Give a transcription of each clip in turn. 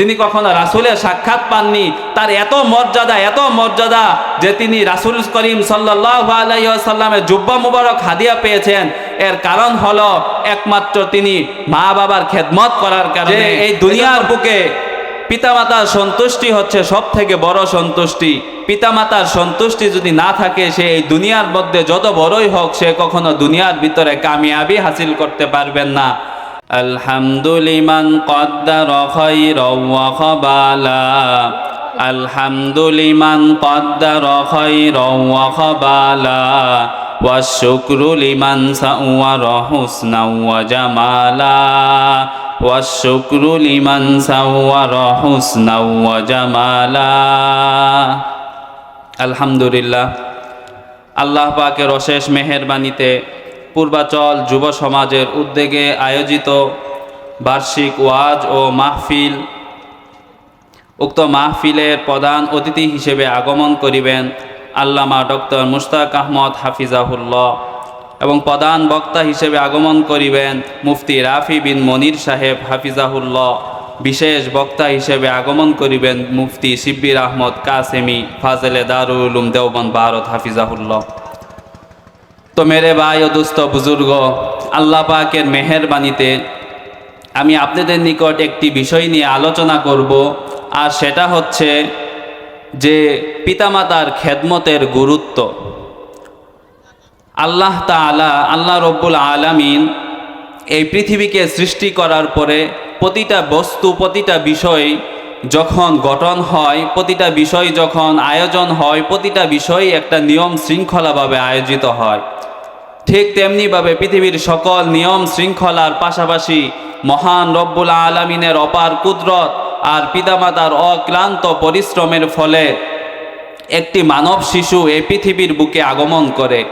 তিনি কখনো রাসুলের সাক্ষাৎ পাননি। তার এত মর্যাদা এত মর্যাদা যে তিনি রাসুল করিম সাল্লাহ আলাইসাল্লামের জুব্বা মুবারক হাদিয়া পেয়েছেন। এর কারণ হলো একমাত্র তিনি মা বাবার খেদমত করার কারণে। এই দুনিয়ার বুকে পিতামাতার সন্তুষ্টি হচ্ছে সব থেকে বড় সন্তুষ্টি। পিতামাতার সন্তুষ্টি যদি না থাকে, সে এই দুনিয়ার মধ্যে যত বড়ই হোক, সে কখনো দুনিয়ার ভিতরে কামিয়াবি হাসিল করতে পারবেন না। আলহামদুলিমান কদ্দার খবালা আলহামদুলিমান কদ্দার খবালা والشكر لمن سوى حسنا وجمالا والشكر لمن سوى حسنا وجمالا আলহামদুলিল্লাহ আল্লাহ পাকের অশেষ মেহেরবানিতে পূর্বাচল যুব সমাজের উদ্যোগে আয়োজিত বার্ষিক ওয়াজ ও মাহফিল, উক্ত মাহফিলের প্রধান অতিথি হিসেবে আগমন করিবেন আল্লামা ডক্টর মুশতাক আহমদ হাফিজাহুল্লাহ এবং প্রধান বক্তা হিসেবে আগমন করিবেন মুফতি রাফি বিন মনির সাহেব হাফিজাহুল্লাহ। বিশেষ বক্তা হিসেবে আগমন করিবেন মুফতি শিব্বির আহমদ কাসেমি, ফাজেলে দারুল উলুম দেওবন্দ ভারত হাফিজাহুল্লাহ। তো মেরে ভাই ও দুস্থ বুজুর্গ, আল্লাহ পাকের মেহেরবানিতে আমি আপনাদের নিকট একটি বিষয় নিয়ে আলোচনা করব, আর সেটা হচ্ছে যে পিতামাতার খেদমতের গুরুত্ব। আল্লাহ তালা আল্লাহ রব্বুল আলামিন এই পৃথিবীকে সৃষ্টি করার পরে প্রতিটা বস্তু, প্রতিটা বিষয় যখন গঠন হয়, প্রতিটা বিষয় যখন আয়োজন হয়, প্রতিটা বিষয় একটা নিয়ম শৃঙ্খলাভাবে আয়োজিত হয়। ঠিক তেমনিভাবে পৃথিবীর সকল নিয়ম শৃঙ্খলার পাশাপাশি মহান রব্বুল আলমিনের অপার কুদরত আর পিতামাতার অক্লান্ত পরিশ্রমের ফলে একটি মানব শিশু এই পৃথিবীর বুকে আগমন করে।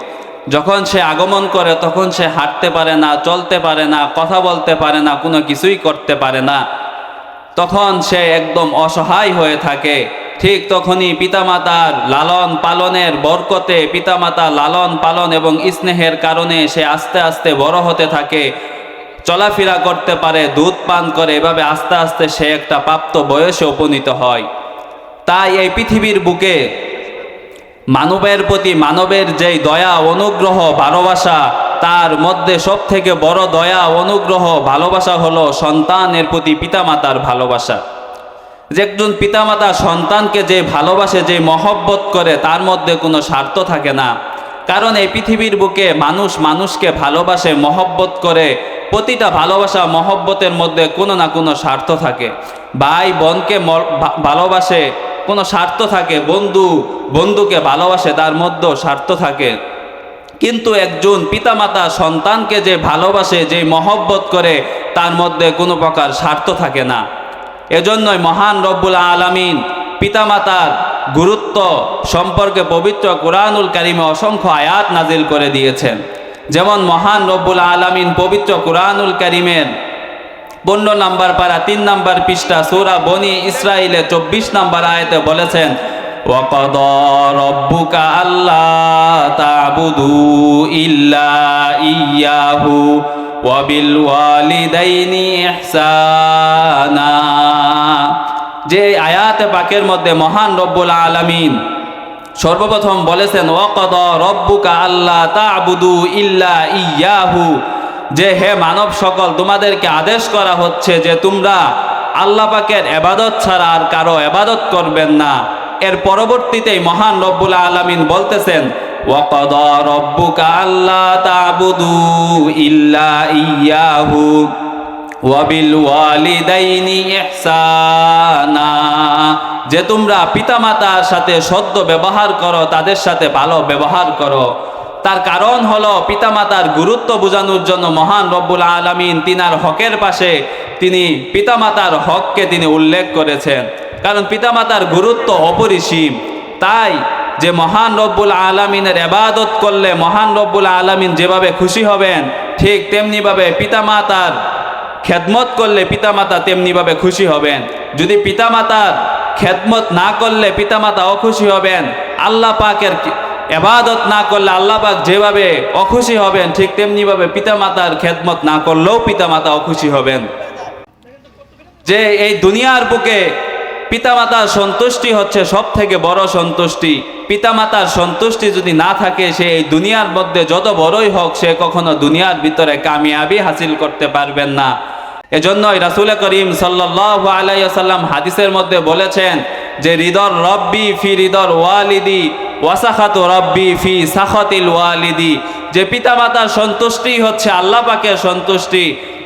যখন সে আগমন করে, তখন সে হাঁটতে পারে না, চলতে পারে না, কথা বলতে পারে না, কোনো কিছুই করতে পারে না। তখন সে একদম অসহায় হয়ে থাকে। ঠিক তখনই পিতামাতার লালন পালনের বরকতে পিতামাতা লালন পালন এবং স্নেহের কারণে সে আস্তে আস্তে বড় হতে থাকে। চলাফেরা করতে পারে, দুধ পান করে, এভাবে আস্তে আস্তে সে একটা প্রাপ্ত বয়সে উপনীত হয়। তাই এই পৃথিবীর বুকে মানবের প্রতি মানবের যেই দয়া, অনুগ্রহ, ভালোবাসা তার মধ্যে সব থেকে বড় দয়া, অনুগ্রহ, ভালোবাসা হলো সন্তানের প্রতি পিতামাতার ভালোবাসা। যে একজন পিতামাতা সন্তানকে যে ভালোবাসে, যে মহব্বত করে, তার মধ্যে কোনো স্বার্থ থাকে না। কারণ এই পৃথিবীর বুকে মানুষ মানুষকে ভালোবাসে, মহব্বত করে। প্রতিটা ভালোবাসা, মহব্বতের মধ্যে কোনো না কোনো স্বার্থ থাকে। ভাই বোনকে ভালোবাসে, কোনো স্বার্থ থাকে। বন্ধু, বন্ধুকে ভালোবাসে, তার মধ্যেও স্বার্থ থাকে। কিন্তু একজন পিতামাতা সন্তানকে যে ভালোবাসে, যে মহব্বত করে, তার মধ্যে কোনো প্রকার স্বার্থ থাকে না। এজন্যই মহান রব্বুল আলামিন পিতামাতার গুরুত্ব সম্পর্কে পবিত্র কোরআনুল কারিমে অসংখ্য আয়াত নাজিল করে দিয়েছেন। যেমন মহান রব্বুল আলামিন পবিত্র কোরআনুল কারিমের পনেরো নাম্বার পারা, তিন নাম্বার পৃষ্ঠা সুরা বনি ইসরায়েলে চব্বিশ নাম্বার আয়তে বলেছেন وقضى ربك ألا تعبدوا إلا إياه وبالوالدين إحسانا যে আয়াতে পাকের মধ্যে মহান রব্বুল আলামিন সর্বপ্রথম বলেছেন ওয়াকদ রব্বুকা আল্লাহ তাবুদু ইল্লা ইয়াহু যে হে মানব সকল তোমাদেরকে আদেশ করা হচ্ছে যে তোমরা আল্লাহ পাকের এবাদত ছাড়া আর কারো এবাদত করবেন না এর পরবর্তীতেই মহান রব্বুল আলামিন বলতেছেন যে তোমরা পিতামাতার সাথে সদ্য ব্যবহার করো, তাদের সাথে ভালো ব্যবহার করো। তার কারণ হলো পিতামাতার গুরুত্ব বোঝানোর জন্য মহান রব্বুল আলামিন তিনার হকের পাশে তিনি পিতামাতার হককে তিনি উল্লেখ করেছেন। কারণ পিতামাতার গুরুত্ব অপরিসীম। তাই যে মহান রব্বুল আলমিনের এবাদত করলে মহান রব্বুল আলমিন যেভাবে খুশি হবেন, ঠিক তেমনিভাবে পিতামাতার খেদমত করলে পিতামাতা তেমনিভাবে খুশি হবেন। যদি পিতামাতার খেদমত না করলে পিতামাতা অখুশি হবেন, আল্লাহ পাকের এবাদত না করলে আল্লাহ পাক যেভাবে অখুশি হবেন, ঠিক তেমনিভাবে পিতামাতার খেদমত না করলেও পিতামাতা অখুশি হবেন। যে এই দুনিয়ার বুকে পিতামাতার সন্তুষ্টি হচ্ছে সব থেকে বড় সন্তুষ্টি। পিতামাতার সন্তুষ্টি যদি না থাকে, সে এই দুনিয়ার মধ্যে যত বড়ই হোক, সে কখনো দুনিয়ার ভিতরে কামিয়াবি হাসিল করতে পারবেন না। এজন্যই রাসুল করিম সাল্লাহ আলাইসাল্লাম হাদিসের মধ্যে বলেছেন যে হৃদর রব্বি ফি হৃদর ওয়ালিদি, ওয়াসাখাত রব্বি ফি সাখতিল ওয়ালিদি। যে পিতামাতার সন্তুষ্টি হচ্ছে আল্লাহ পাকের সন্তুষ্টি,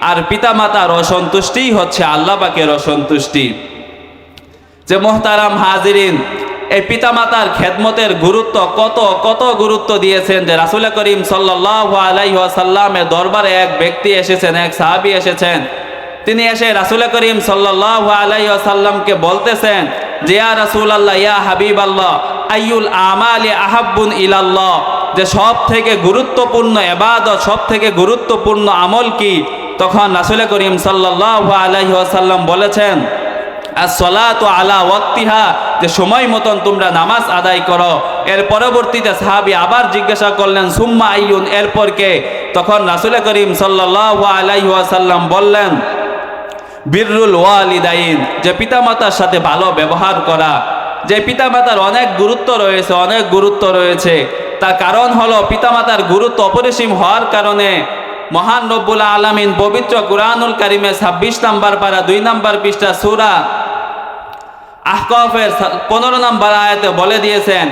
আর পিতামাতার অসন্তুষ্টি হচ্ছে আল্লাহ পাকের অসন্তুষ্টি। যে মোহতারাম হাজিরিন, এই পিতামাতার খেদমতের গুরুত্ব কত কত গুরুত্ব দিয়েছেন যে রাসুল করিম সাল্লাহ দরবারে এক ব্যক্তি এসেছেন, এক সাহাবি এসেছেন। তিনি এসে রাসুল করিম সাল্লাহ আলাইসাল্লামকে বলতেছেন যে রাসুল আল্লাহ ইয়া হাবিব আল্লাহ আইউল আমালি আহাব্বুন ইলাল্লাহ, যে সব থেকে গুরুত্বপূর্ণ এবাদত সব থেকে গুরুত্বপূর্ণ আমল কি? তখন রাসুল করিম সাল্লাহ আলাইসাল্লাম বলেছেন আর সলাত আলা ওয়াক্তিহা, যে সময় মতন তোমরা নামাজ আদায় করো। এর পরবর্তীতে সাহাবি আবার জিজ্ঞাসা করলেন, সুম্মা আইয়ুন? এরপর কে? তখন রাসুল করিম সাল্লাহ আলাইসাল্লাম বললেন, বীররুল ওয়ালিদাইন, যে পিতামাতার সাথে ভালো ব্যবহার করা। যে পিতামাতার অনেক গুরুত্ব রয়েছে, অনেক গুরুত্ব রয়েছে। তার কারণ হলো পিতামাতার গুরুত্ব অপরিসীম হওয়ার কারণে মহান রব্বুল আলমিন পবিত্র কুরআনুল কারিমে ছাব্বিশ নাম্বার পারা দুই নাম্বার পৃষ্ঠা সুরা আহকফের পনেরো নম্বর আয়াতে বলে দিয়েছেন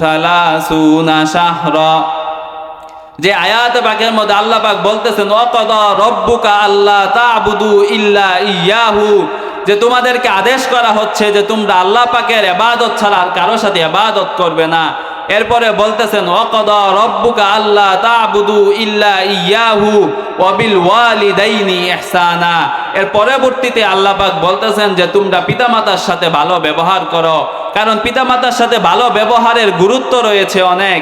সালাসুনা শাহরা। যে আয়াত পাকের মধ্যে আল্লাহ পাক বলতেছেন অকদ রব্বুকা আল্লাহ তাবুদু ইল্লা ইয়াহু। যে তোমাদেরকে আদেশ করা হচ্ছে যে তোমরা আল্লাহ পাকের এবাদত ছাড়া আর কারোর সাথে এবাদত করবে না। এরপরে বলতেছেন, ওয়াকদ রব্বুকা আল্লাহ তাবুদু ইল্লা ইয়াহু ওয়াবিল ওয়ালিদাইনি ইহসানা। এর পরবর্তীতে আল্লাহ পাক বলতেছেন যে, তোমরা পিতামাতার সাথে ভালো ব্যবহার করো। কারণ পিতামাতার সাথে ভালো ব্যবহারের গুরুত্ব রয়েছে অনেক।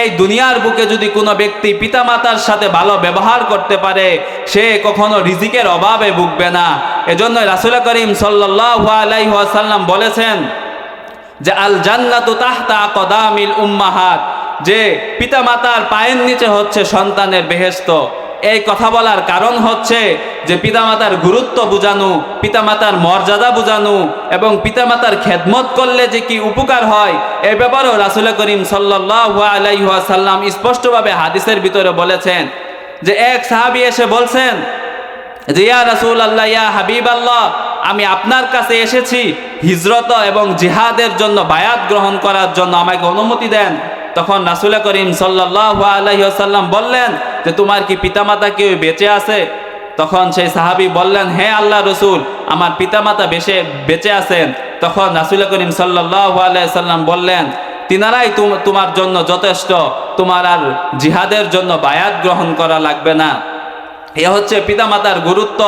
এই দুনিয়ার বুকে যদি কোনো ব্যক্তি পিতামাতার সাথে ভালো ব্যবহার করতে পারে, সে কখনো রিজিকের অভাবে ভুগবে না। এজন্য রাসুল করিম সাল্লাহ আলাইসাল্লাম বলেছেন যে আল জান্নাতু তাহতা কদামিল উম্মাহাত যে পিতামাতার পায়ের নিচে হচ্ছে সন্তানের বেহেস্ত এই কথা বলার কারণ হচ্ছে যে পিতামাতার গুরুত্ব বুঝানো, পিতামাতার মর্যাদা বুঝানো এবং পিতামাতার খেদমত করলে যে কি উপকার হয়, এ ব্যাপারেও রাসুল করিম সাল্লাহ আলাইসাল্লাম স্পষ্টভাবে হাদিসের ভিতরে বলেছেন যে এক সাহাবি এসে বলছেন, যে ইয়া রাসুল আল্লাহ ইয়া হাবিব আল্লাহ আমি আপনার কাছে এসেছি হিজরত এবং জিহাদের জন্য বায়াত গ্রহণ করার জন্য আমাকে অনুমতি দেন। তখন রাসুল করিম সাল্লাহ আলহিহাসাল্লাম বললেন, যে তোমার কি পিতামাতা কেউ বেঁচে আছে? তখন সেই সাহাবি বললেন, হে আল্লাহ রসুল, আমার পিতামাতা বেশে, বেঁচে আছেন। তখন রাসুল করিম সাল্লাহ আলাইসাল্লাম বললেন, তিনারাই তোমার জন্য যথেষ্ট। তোমার আর জিহাদের জন্য বায়াত গ্রহণ করা লাগবে না। এ হচ্ছে পিতামাতার গুরুত্ব।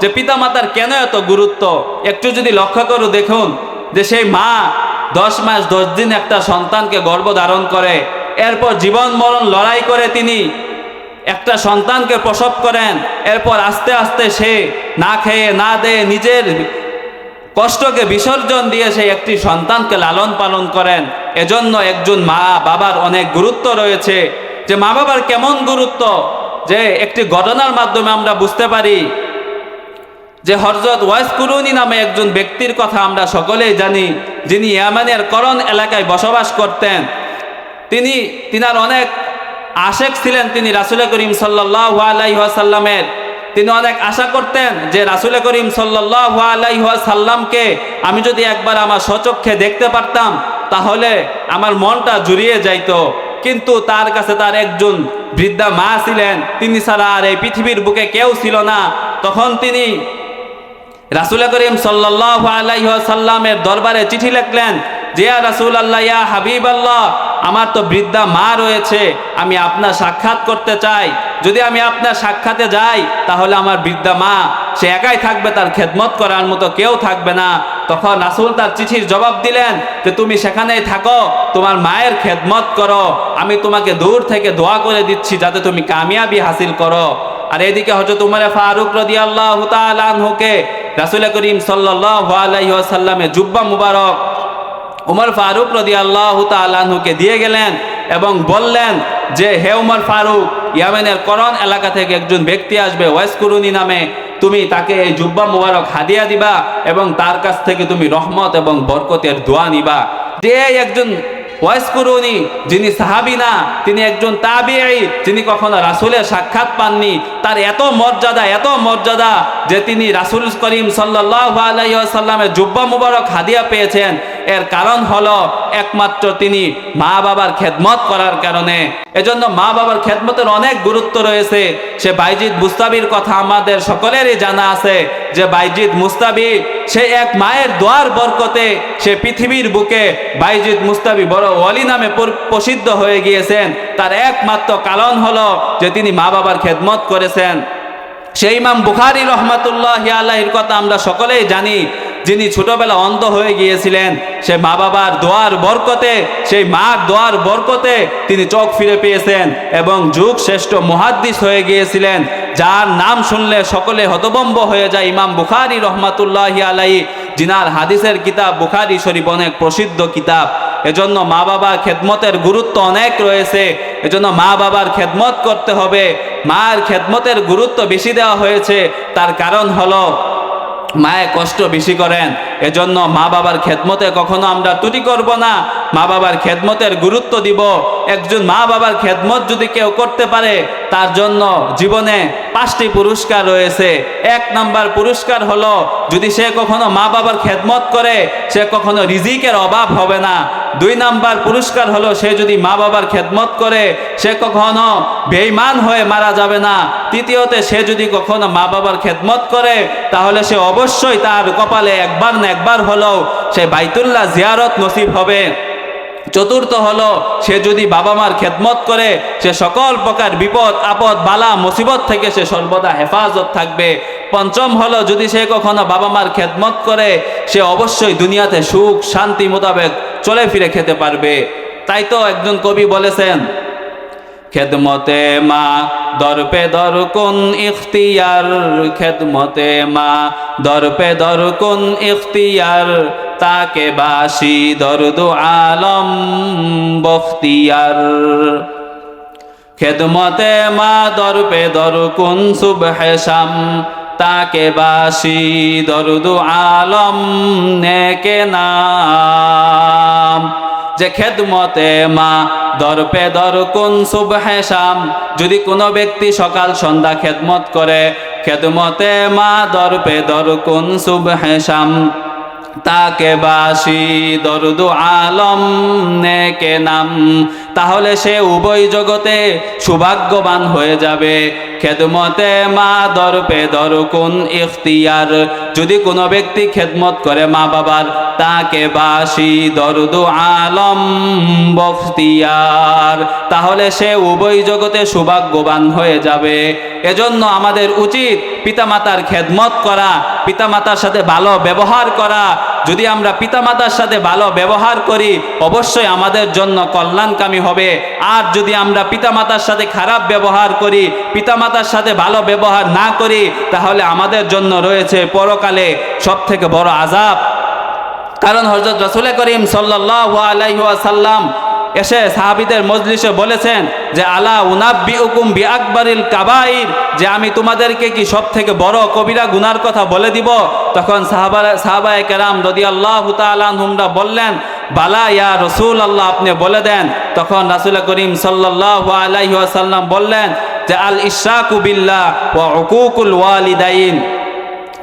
যে পিতামাতার কেন এত গুরুত্ব? একটু যদি লক্ষ্য করো, দেখুন, যে সেই মা দশ মাস, দশ দিন একটা সন্তানকে গর্ভ ধারণ করে। এরপর জীবন মরণ লড়াই করে তিনি। একটা সন্তানকে প্রসব করেন, এরপর আস্তে আস্তে সে না খেয়ে, না দেয়ে নিজের কষ্টকে বিসর্জন দিয়ে সেই একটি সন্তানকে লালন পালন করেন। এজন্য একজন মা বাবার অনেক গুরুত্ব রয়েছে। যে মা বাবার কেমন গুরুত্ব? যে একটি ঘটনার মাধ্যমে আমরা বুঝতে পারি যে হরজত ওয়াইস কুরুনি নামে একজন ব্যক্তির কথা আমরা সকলেই জানি, যিনি ইয়ামানের করণ এলাকায় বসবাস করতেন। তিনি, তিনার অনেক আশেক ছিলেন তিনি রাসুল করিম সাল্লাহ তিনি অনেক আশা করতেন যে রাসুল করিম সাল্লাহ আমি যদি একবার আমার সচক্ষে দেখতে পারতাম, তাহলে আমার মনটা জুড়িয়ে যাইত। কিন্তু তার কাছে তার একজন বৃদ্ধা মা ছিলেন, তিনি ছাড়া আর এই পৃথিবীর বুকে কেউ ছিল না। তখন তিনি রাসুল করিম সাল্লাহ আলাইসাল্লামের দরবারে চিঠি লিখলেন জিয়া রাসুল আল্লাহ হাবিব আল্লাহ আমার তো বৃদ্ধা মা রয়েছে, আমি আপনার সাক্ষাৎ করতে চাই। যদি আমি আপনার সাক্ষাতে যাই, তাহলে আমার বৃদ্ধা মা, সে একাই থাকবে তার খেদমত করার মতো, কেউ থাকবে না। তখন রাসুল তার চিঠির জবাব দিলেন যে, তুমি সেখানেই থাকো, তোমার মায়ের খেদমত করো। আমি তোমাকে দূর থেকে দোয়া করে দিচ্ছি, যাতে তুমি কামিয়াবি হাসিল করো। আর এদিকে হজরত উমরে ফারুক রদি আল্লাহ আনহুকে রাসুল করিম সাল্লাহ আলাইসাল্লামের জুব্বা মুবারক উমর ফারুক রদি আল্লাহ তালুকে দিয়ে গেলেন এবং বললেন যে, হে উমর ফারুক, ইয়ামেনের করণ এলাকা থেকে একজন ব্যক্তি আসবে ওয়াইসকুরুনি নামে। তুমি তাকে এই জুব্বা মুবারক হাদিয়া দিবা এবং তার কাছ থেকে তুমি রহমত এবং বরকতের দোয়া নিবা। যে একজন ওয়াইসকুরুনি যিনি সাহাবি না, তিনি একজন তাবিআই যিনি কখনো রাসুলের সাক্ষাৎ পাননি, তার এত মর্যাদা এত মর্যাদা যে তিনি রাসুল করিম সাল্লাহ আলাইসাল্লামের জুব্বা মুবারক হাদিয়া পেয়েছেন। এর কারণ হলো একমাত্র তিনি মা বাবার খেদমত করার কারণে। এজন্য মা বাবার খেদমতের অনেক গুরুত্ব রয়েছে। সে বাইজিদ মুস্তাবির কথা আমাদের সকলেরই জানা আছে যে বাইজিদ মুস্তাবি সে এক মায়ের দোয়ার বরকতে সে পৃথিবীর বুকে বাইজিদ মুস্তাবি বড় ওয়ালি নামে প্রসিদ্ধ হয়ে গিয়েছেন। তার একমাত্র কারণ হলো যে তিনি মা বাবার খেদমত করেছেন। সেই ইমাম বুখারি রহমতুল্লাহ আল্লাহির কথা আমরা সকলেই জানি। যিনি ছোটবেলা অন্ধ হয়ে গিয়েছিলেন সে মা বাবার দোয়ার বরকতে, সেই মার দোয়ার বরকতে তিনি চোখ ফিরে পেয়েছেন এবং যুগ শ্রেষ্ঠ মুহাদ্দিস হয়ে গিয়েছিলেন, যার নাম শুনলে সকলে হতবম্ব হয়ে যায়। ইমাম বুখারি রহমাতুল্লাহ আলাই জিনার হাদিসের কিতাব বুখারি শরীফ অনেক প্রসিদ্ধ কিতাব। এজন্য মা বাবার খেদমতের গুরুত্ব অনেক রয়েছে। এজন্য মা বাবার খেদমত করতে হবে। মার খেদমতের গুরুত্ব বেশি দেওয়া হয়েছে। তার কারণ হলো মায়ে কষ্ট বেশি করেন, এজন্য মা বাবার খেদমতে কখনো আমরা ত্রুটি করব না। মা বাবার খেদমতের গুরুত্ব দিব। একজন মা বাবার খেদমত যদি কেউ করতে পারে, তার জন্য জীবনে পাঁচটি পুরস্কার রয়েছে। এক নাম্বার পুরস্কার হলো, যদি সে কখনো মা বাবার খেদমত করে, সে কখনো রিজিকের অভাব হবে না। দুই নাম্বার পুরস্কার হলো, সে যদি মা বাবার খেদমত করে, সে কখনো বেইমান হয়ে মারা যাবে না। তৃতীয়তে, সে যদি কখনো মা বাবার খেদমত করে, তাহলে সে অবশ্যই তার কপালে একবার না একবার হলেও সে বাইতুল্লাহ জিয়ারত নসিব হবে। চতুর্থ হলো, সে যদি বাবা মার খেদমত করে, সে সকল প্রকার বিপদ, আপদ, বালা, মুসিবত থেকে সে সর্বদা হেফাজত থাকবে। পঞ্চম হলো, যদি সে কখনো বাবা মার খেদমত করে, সে অবশ্যই দুনিয়াতে সুখ, শান্তি মোতাবেক চলে ফিরে খেতে পারবে। তাই তো একজন কবি বলেছেন, খেদমতে মা, দরপে দর কোন ইখতিয়ার? খেদমতে মা, দরপে দর কোন ইখতিয়ার? তাকে বাসি দরদ আলম বখতিয়ার। খেদমতে মা, দরপে দর কোন সুবহে শাম? তাকে বাসি, দরদ আলম নেকে নাম। যে খেদমতে মা দরপে দর কোন সুবহে শাম। যদি কোনো ব্যক্তি সকাল সন্ধ্যা খেদমত করে, খেদমতে মা দরপে দর কোন সুবহে শাম। তাকে বাসি, দরদ আলম নেকে নাম। তাহলে সে উভয় জগতে সৌভাগ্যবান হয়ে যাবে। খেদমতে মা দরপে দর কোন ইখতিয়ার। যদি কোনো ব্যক্তি খেদমত করে মা বাবার, তাকে বাসি দরদ আলম বখতিয়ার। তাহলে সে উভয় জগতে সৌভাগ্যবান হয়ে যাবে। এজন্য আমাদের উচিত পিতামাতার খেদমত করা, পিতামাতার সাথে ভালো ব্যবহার করা যদি আমরা পিতামাতার সাথে ভালো ব্যবহার করি, অবশ্যই আমাদের জন্য কল্যাণকামী হবে। আর যদি আমরা পিতামাতার সাথে খারাপ ব্যবহার করি, পিতামাতার সাথে ভালো ব্যবহার না করি, তাহলে আমাদের জন্য রয়েছে পরকালে সব থেকে বড় আজাব কারণ হজরত রসুল করিম সাল্লাহ আলাইসাল্লাম এসে সাহাবিদের মজলিসে বলেছেন যে, আলা উনাব্বি উকুম বি আকবরিল কাবাইর যে, আমি তোমাদেরকে কি সব থেকে বড় কবিরা গুনার কথা বলে দিব? তখন সাহাবা সাহাবায় কেরাম রদি আল্লাহ হুমরা বললেন, বালা ইয়া রসুল আল্লাহ আপনি বলে দেন। তখন রাসুল করিম সাল্লাহ আলাইসাল্লাম বললেন যে আল ইশাকু বিল্লাহ ওয়া উকুকুল ওয়ালিদাইন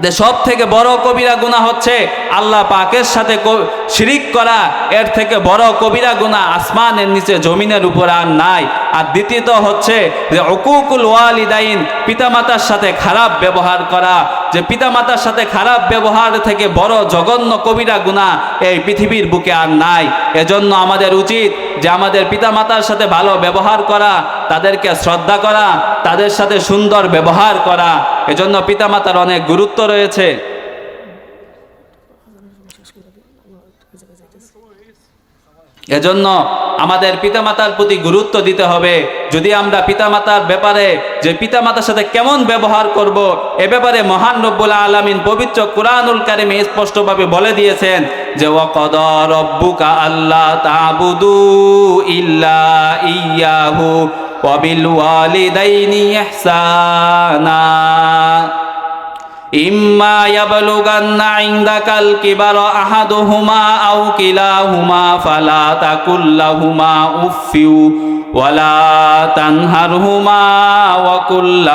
যে সব থেকে বড় কবিরা গুণা হচ্ছে আল্লাহ পাকের সাথে শিরিক করা। এর থেকে বড় কবিরা গুণা আসমানের নিচে, জমিনের উপর আর নাই। আর দ্বিতীয়ত হচ্ছে যে অকুকুল ওয়ালিদাইন, পিতামাতার সাথে খারাপ ব্যবহার করা। যে পিতামাতার সাথে খারাপ ব্যবহার থেকে বড় জঘন্য কবিরা গুণা এই পৃথিবীর বুকে আর নাই। এজন্য আমাদের উচিত যে আমাদের পিতামাতার সাথে ভালো ব্যবহার করা, তাদেরকে শ্রদ্ধা করা, তাদের সাথে সুন্দর ব্যবহার করা, এজন্য পিতা মাতার অনেক গুরুত্ব রয়েছে। এজন্য আমাদের পিতামাতার প্রতি গুরুত্ব দিতে হবে। যদি আমরা পিতামাতার ব্যাপারে, যে পিতামাতার সাথে কেমন ব্যবহার করব, এ ব্যাপারে মহান রব্বুল আলমিন পবিত্র কুরআনুল কারিমে স্পষ্টভাবে বলে দিয়েছেন যে ওয়াকদ রব্বুকা আল্লাহ তাবুদু ইল্লা ইয়াহু ওয়াবিল ওয়ালিদাইনি ইহসানা। ইম্মা ইয়াবলুগান্না ইনদাকাল কিবার আহাদুহুমা আও কিলাহুমা ফালা তাকুল লাহুমা উফিউ ওয়ালা তানহারহুমা ওয়া কুল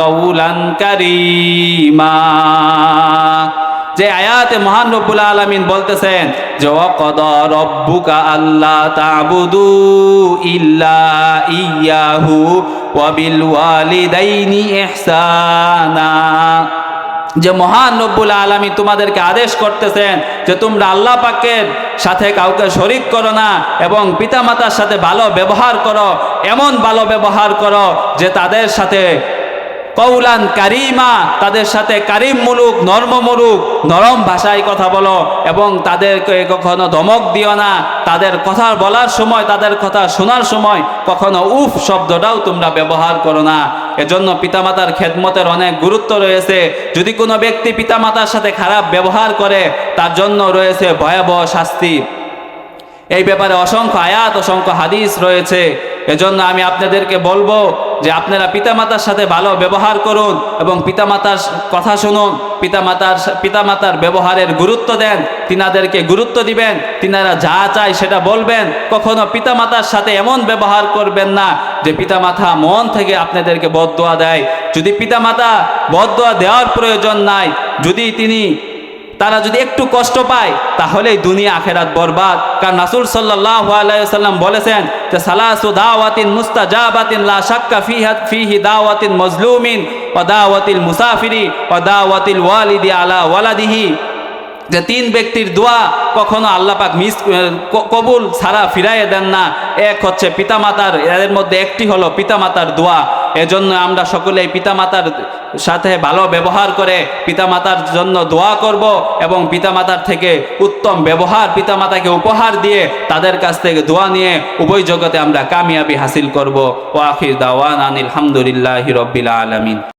কাউলান কারীমা। যে আয়াতে মহান রব্বুল আলমিন বলতেছেন যে, ওয়াকদ রব্বুকা আল্লাহ তাবুদু ইল্লা ইয়াহু ওয়াবিল ওয়ালিদাইনি ইহসানা। যে মহান রব্বুল আলমী তোমাদেরকে আদেশ করতেছেন যে, তোমরা আল্লাহ পাকের সাথে কাউকে শরিক করো না এবং পিতামাতার সাথে ভালো ব্যবহার করো, এমন ভালো ব্যবহার করো যে, তাদের সাথে কৌলান কারিমা, তাদের সাথে কারিম মুলুক, নর্ম মুলুক, নরম ভাষায় কথা বলো এবং তাদেরকে কখনো ধমক দিও না। তাদের কথা বলার সময়, তাদের কথা শোনার সময় কখনো উফ শব্দটাও তোমরা ব্যবহার করো না। এজন্য পিতামাতার খেদমতের অনেক গুরুত্ব রয়েছে। যদি কোনো ব্যক্তি পিতামাতার সাথে খারাপ ব্যবহার করে, তার জন্য রয়েছে ভয়াবহ শাস্তি। এই ব্যাপারে অসংখ্য আয়াত, অসংখ্য হাদিস রয়েছে। এজন্য আমি আপনাদেরকে বলব যে আপনারা পিতামাতার সাথে ভালো ব্যবহার করুন এবং পিতামাতার কথা শুনুন, পিতামাতার পিতামাতার ব্যবহারের গুরুত্ব দেন, তিনাদেরকে গুরুত্ব দিবেন, তিনারা যা চায় সেটা বলবেন। কখনো পিতামাতার সাথে এমন ব্যবহার করবেন না যে পিতামাতা মন থেকে আপনাদেরকে বদদোয়া দেয়। যদি পিতামাতা বদদোয়া দেওয়ার প্রয়োজন নাই, যদি তিনি তারা যদি একটু কষ্ট পায়, তাহলেই দুনিয়া আখেরাত বরবাদ। কারণ রাসূল সাল্লাল্লাহু আলাইহি সাল্লাম বলেছেন যে, সালাসু দাওয়াতিন মুস্তাজাবাতিন লা শাক্কা ফিহা, ফিহি দাওয়াতিন মাজলুমিন ওয়া দাওয়াতিল মুসাফিরি ওয়া দাওয়াতিল ওয়ালিদি আলা ওয়ালাদিহি। যে তিন ব্যক্তির দোয়া কখনো আল্লাহ পাক মিস কবুল ছাড়া ফিরাইয়ে দেন না। এক হচ্ছে পিতামাতার এর মধ্যে একটি হলো পিতামাতার দোয়া। এজন্য আমরা সকলে পিতামাতার সাথে ভালো ব্যবহার করে পিতামাতার জন্য দোয়া করব এবং পিতামাতার থেকে উত্তম ব্যবহার পিতামাতাকে উপহার দিয়ে তাদের কাছ থেকে দোয়া নিয়ে উভয় জগতে আমরা কামিয়াবি হাসিল করব। ও আখির দাওয়ান আনিল হামদুলিল্লাহ রব্বিল আলামিন।